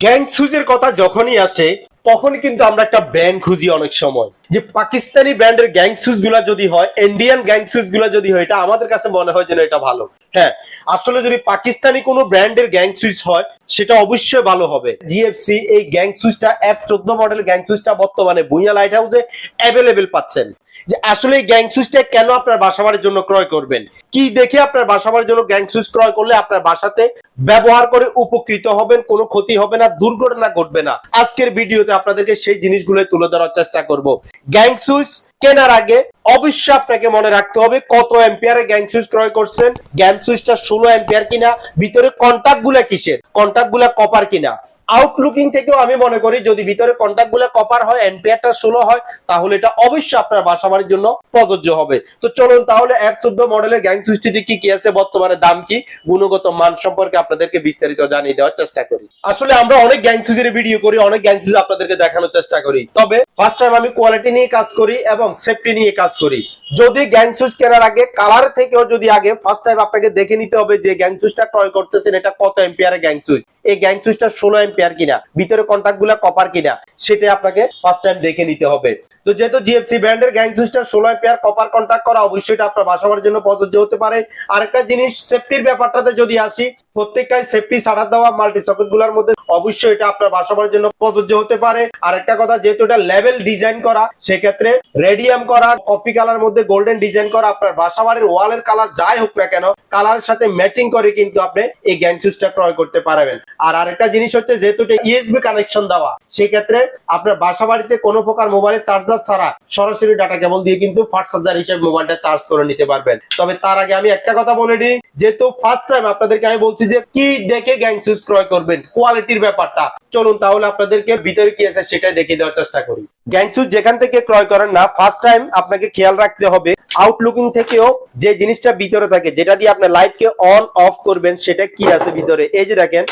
Gang সুজের কথা যখনই আসে তখনই কিন্তু আমরা একটা ব্র্যান্ড খুঁজি অনেক সময়। যে পাকিস্তানি ব্র্যান্ডের গ্যাং সুজগুলা যদি হয় ইন্ডিয়ান গ্যাং সুজগুলা যদি হয়, এটা আমাদের কাছে মনে হয় যেন এটা ভালো। হ্যাঁ আসলে যদি পাকিস্তানি কোনো ব্র্যান্ডের গ্যাং সুইচ হয়, সেটা অবশ্যই ভালো হবে। জিএফসি এই গ্যাং সুইচটা এফ চোদ্দ মডেল গ্যাং সুইচটা বর্তমানে ভুইয়া লাইট হাউসে অ্যাভেলেবেল পাচ্ছেন। যে আসলে এই গ্যাং সুইচটা কেন আপনার বাসাবাড়ির জন্য ক্রয় করবেন? কি দেখে আপনার বাসাবাড়ির জন্য গ্যাং সুইচ ক্রয় করলে আপনার বাসাতে ব্যবহার করে উপকৃত হবেন, কোনো ক্ষতি হবে না, দুর্ঘটনা ঘটবে না? আজকের ভিডিওতে আপনাদেরকে সেই জিনিসগুলো তুলে ধরার চেষ্টা করব। গ্যাং কেনার আগে অবশ্যই আপনাকে মনে রাখতে হবে কত ক্রয় করছেন ষোলো কিনা, ভিতরে কন্টাক্টগুলা কিসের কন্টাক্টগুলা কপার কিনা। আউটলুকিং থেকেও আমি মনে করি যদি ভিতরে কন্টাক্টগুলো কপার হয় এম্পিয়ারটা ষোলো হয়, তাহলে এটা অবশ্যই আপনার বাসাবাড়ির জন্য প্রযোজ্য হবে। তো চলুন তাহলে এক চোদ্দ মডেলের গ্যাং সুইচটিতে কি কি আছে, বর্তমানে দাম কি, গুণগত মান সম্পর্কে আপনাদেরকে বিস্তারিত জানিয়ে দেওয়ার চেষ্টা করি। আসলে আমরা অনেক গ্যাং সুইচের ভিডিও করি, অনেক গ্যাং আপনাদেরকে দেখানোর চেষ্টা করি। তবে ফার্স্ট টাইম আমি কোয়ালিটি নিয়ে কাজ করি এবং সেফটি নিয়ে কাজ করি। যদি গ্যাং সুইচ কেনার আগে কালার থেকেও যদি আগে ফার্স্ট টাইম আপনাকে দেখে নিতে হবে যে গ্যাং সুইচটা ক্রয় করতেছেন, এটা কত এম্পিয়ারের গ্যাং সুইচ এই গ্যাং সুইচটা ষোলো এম্পিয়ার কিনা? ভিতরে কন্টাক্টগুলা কপার কিনা? সেটা আপনাকে ফার্স্ট টাইম দেখে নিতে হবে। তো যেহেতু জিএফসি ব্র্যান্ডের গ্যাং সুইচটা ষোলো এম্পিয়ার কপার কন্টাক্ট করা, অবশ্যই এটা আপনার বাসাবার জন্য প্রযোজ্য হতে পারে। আরেকটা জিনিস সেফটির ব্যাপারটাতে যদি আসি প্রত্যেকটাই সেফটি ছাড়া দেওয়া মাল্টি সকেটগুলার মধ্যে অবশ্যই এটা আপনার বাসাবার জন্য প্রযোজ্য হতে পারে। আরেকটা কথা, যেহেতু এটা লেভেল ডিজাইন করা, সেক্ষেত্রে রেডিয়াম করা কফি কালার মধ্যে গোল্ডেন ডিজাইন করা, আপনার বাসাবাড়ির ওয়ালের কালার যাই হোক না কেন কালারের সাথে ম্যাচিং করে কিন্তু আপনি এই গ্যাং সুইচটা ক্রয় করতে পারবেন। আর আরেকটা জিনিস হচ্ছে, যেহেতু এটা ইউএসবি কানেকশন দেওয়া, সেক্ষেত্রে আপনার বাসাবাড়িতে কোনো প্রকার মোবাইলের চার্জার ছাড়া সরাসরি ডাটা কেবল দিয়ে কিন্তু ফাস্ট চার্জার হিসেবে মোবাইলটা চার্জ করে নিতে পারবেন। তবে তার আগে আমি একটা কথা বলে দিই, যেহেতু ফার্স্ট টাইম আপনাদেরকে আমি বলছি যে কি দেখে গ্যাং সুইচ ক্রয় করবেন কোয়ালিটির ব্যাপারটা। চলুন তাহলে আপনাদেরকে ভিতরে কি আছে সেটাই দেখিয়ে দেওয়ার চেষ্টা করি। গ্যাং সুইচ যেখান থেকে ক্রয় করেন না ফার্স্ট টাইম আপনাকে খেয়াল রাখতে হবে আউটলুকিং থেকেও যে জিনিসটা ভিতরে থাকে, যেটা দিয়ে আপনি লাইটকে অন অফ করবেন, সেটা কি আছে ভিতরে? এই যে দেখেন,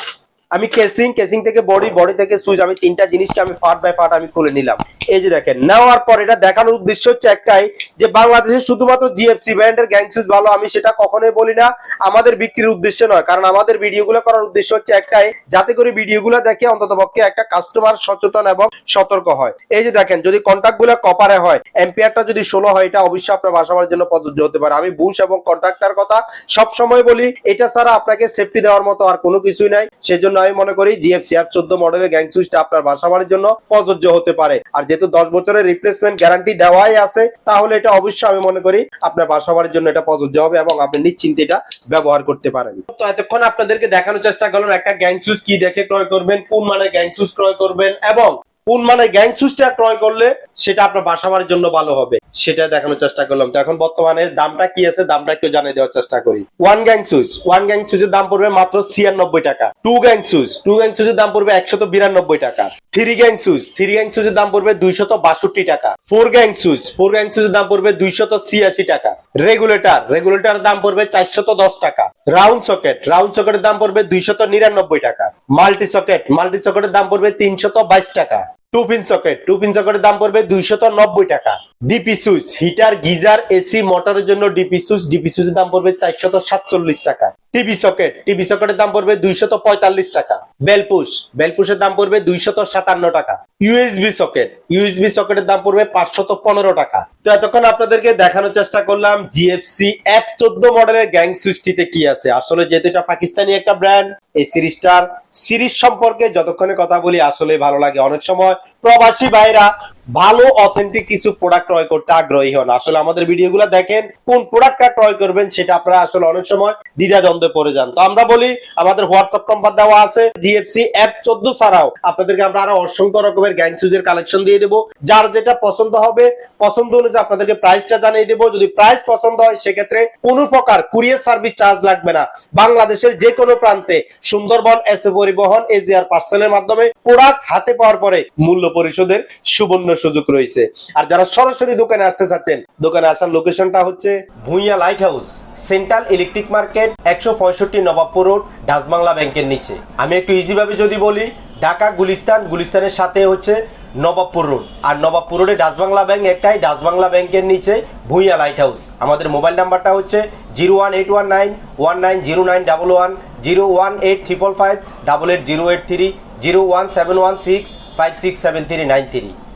আমি কেসিং কেসিং থেকে বডি বডি থেকে সুইচ আমি তিনটা জিনিসকে আমি পার্ট বাই পার্ট আমি খুলে নিলাম। এই যে দেখেন, নেওয়ার পর এটা দেখানোর উদ্দেশ্য হচ্ছে একটাই যে বাংলাদেশে শুধুমাত্র জিএফসি ব্র্যান্ডের গ্যাং ভালো, আমি সেটা কখনোই বলি না। আমাদের বিক্রির উদ্দেশ্য নয়, কারণ আমাদের ভিডিওগুলো করার উদ্দেশ্য হচ্ছে একটাই, যাতে করে ভিডিওগুলো দেখে অন্তত পক্ষে একটা কাস্টমার সচেতন এবং সতর্ক হয়। এই যে দেখেন, যদি কন্ট্যাক্টগুলো কপারে হয় এম্পিয়ারটা যদি ষোলো হয়, এটা অবশ্যই আপনার বাসাবার জন্য প্রযোজ্য হতে পারে। আমি বুশ এবং কন্ট্রাক্টার কথা সব সময় বলি, এটা ছাড়া আপনাকে সেফটি দেওয়ার মতো আর কোনো কিছুই নাই। সেজন্য আমি মনে করি জিএফসি আর চোদ্দ মডেলের গ্যাং সুইচটা আপনার বাসাবাড়ির জন্য প্রযোজ্য হতে পারে। আর যেহেতু দশ বছরের রিপ্লেসমেন্ট গ্যারান্টি দেওয়াই আছে, তাহলে এটা অবশ্যই আমি মনে করি আপনার বাসাবাড়ির জন্য এটা প্রযোজ্য হবে এবং আপনি নিশ্চিন্তে এটা ব্যবহার করতে পারেন। তো এতক্ষণ আপনাদেরকে দেখানোর চেষ্টা করলাম, একটা গ্যাং সুইচ কি দেখে ক্রয় করবেন, কোন মানের গ্যাং ক্রয় করবেন এবং কোন মানে গ্যাং সুইচটা ক্রয় করলে সেটা আপনার বাসাবাড়ির জন্য ভালো হবে, সেটা দেখানোর চেষ্টা করলাম। তো এখন বর্তমানে দামটা কি আছে, দামটা একটু জানিয়ে দেওয়ার চেষ্টা করি। One gang switch one gang সুইচের দাম পড়বে মাত্র ছিয়ানব্বই টাকা। Two gang switch two gang সুইচের দাম পড়বে একশত বিরানব্বই টাকা। Three gang switch three gang সুইচের দাম পড়বে দুইশত বাষট্টি টাকা। Four gang switch four gang সুইচের দাম পড়বে দুইশত ছিয়াশি টাকা। রেগুলেটর রেগুলেটর দাম পড়বে চারশত দশ টাকা। রাউন্ড সকেট রাউন্ড সকেটের দাম পড়বে দুইশত নিরানব্বই টাকা। মাল্টি সকেট মাল্টি সকেটের দাম পড়বে তিনশত বাইশ টাকা। Two pin socket two pin সকেটের দাম পড়বে দুইশত নব্বই টাকা। DP switch heater geyser AC মোটরের জন্য ডিপি সুইচ ডিপি সুইচের দাম পড়বে চারশত সাতচল্লিশ টাকা। টিভি সকেট টিভি সকেটের দাম পড়বে দুইশত পঁয়তাল্লিশ টাকা। বেলপুস বেলপুসের দাম পড়বে দুইশত সাতান্ন টাকা। ইউএসবি সকেট ইউএসবি সকেটের দাম পড়বে পাঁচশত পনেরো টাকা। তো এতক্ষণ আপনাদেরকে দেখানোর চেষ্টা করলাম জিএফসি এফ চোদ্দ মডেলের গ্যাং সৃষ্টিতে কি আছে। আসলে যেহেতু এটা পাকিস্তানি একটা ব্র্যান্ড এই সিরিজটার সিরিজ সম্পর্কে যতক্ষণে কথা বলি আসলে ভালো লাগে। অনেক সময় প্রবাসী ভাইরা ভালো অথেন্টিক কিছু প্রোডাক্ট ক্রয় করতে আগ্রহী হন। আসলে আমাদের ভিডিওগুলো দেখেন, কোন প্রোডাক্টটা ক্রয় করবেন সেটা আপনারা আসলে অনেক সময় দ্বিধাদ্বন্দ্বে পড়ে যান। তো আমরা বলি, আমাদের হোয়াটসঅ্যাপ নাম্বার দেওয়া আছে জিএফসি অ্যাপ চোদ্দ ছাড়াও। আপনাদেরকে আমরা আরও অসংখ্য রকমের গ্যাং সুজের কালেকশন দিয়ে দেবো। যার যেটা পছন্দ হবে, পছন্দ অনুযায়ী আপনাদেরকে প্রাইসটা জানিয়ে দেবো। যদি প্রাইস পছন্দ হয়, সেক্ষেত্রে কোনো প্রকার কুরিয়ার সার্ভিস চার্জ লাগবে না। বাংলাদেশের যে কোনো প্রান্তে সুন্দরবন এসে পরিবহন এজিআর পার্সেলের মাধ্যমে প্রোডাক্ট হাতে পাওয়ার পরে মূল্য পরিশোধের সুবর্ণ সুযোগ রয়েছে। আর যারা সরাসরি দোকানে আসতে চাচ্ছেন, দোকানে আসার লোকেশনটা হচ্ছে Bhuiyan light house central electric market একশো পঁয়ষট্টি নবাবপুর রোড ডাচবাংলা ব্যাংকের নিচে। আমি একটু ইজিভাবে যদি বলি, ঢাকা, গুলিস্তান, গুলিস্তানের সাথে হচ্ছে নবাবপুর রোড। আর নবাবপুর রোডে ডাচবাংলা ব্যাংক একটাই ডাচবাংলা ব্যাংকের নিচে ভুইয়া লাইট হাউস আমাদের মোবাইল নাম্বারটা হচ্ছে zero one eight one nine one nine zero nine double one, zero one eight triple five, double eight zero eight three, zero one seven one six, five six seven three nine three.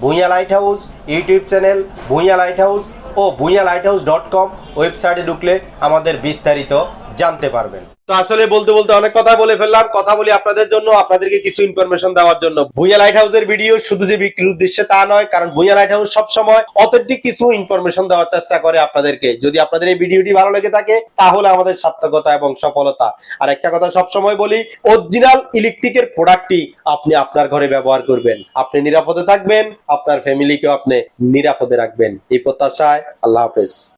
Bhuiyan light house YouTube channel Bhuiyan light house ও Bhuiyan light house dot com ওয়েবসাইটে ঢুকলে আমাদের বিস্তারিত জানতে পারবেন। তো আসলে বলতে বলতে অনেক কথা বলে ফেললাম। কথা বলি আপনাদের জন্য, আপনাদেরকে কিছু ইনফরমেশন দেওয়ার জন্য। ভুঁইয়া লাইট হাউসের ভিডিও শুধু যে বিক্রির উদ্দেশ্যে তা নয়, কারণ ভুঁইয়া লাইট হাউস সবসময় অথেন্টিক কিছু ইনফরমেশন দেওয়ার চেষ্টা করে আপনাদেরকে। যদি আপনাদের এই ভিডিওটি ভালো লেগে থাকে, তাহলে আমাদের সার্থকতা এবং সফলতা। আর একটা কথা সবসময় বলি অরিজিনাল ইলেকট্রিকের প্রোডাক্টটি আপনি আপনার ঘরে ব্যবহার করবেন। আপনি নিরাপদে থাকবেন, আপনার ফ্যামিলিকেও আপনি নিরাপদে রাখবেন। এই প্রত্যাশায় আল্লাহ হাফেজ।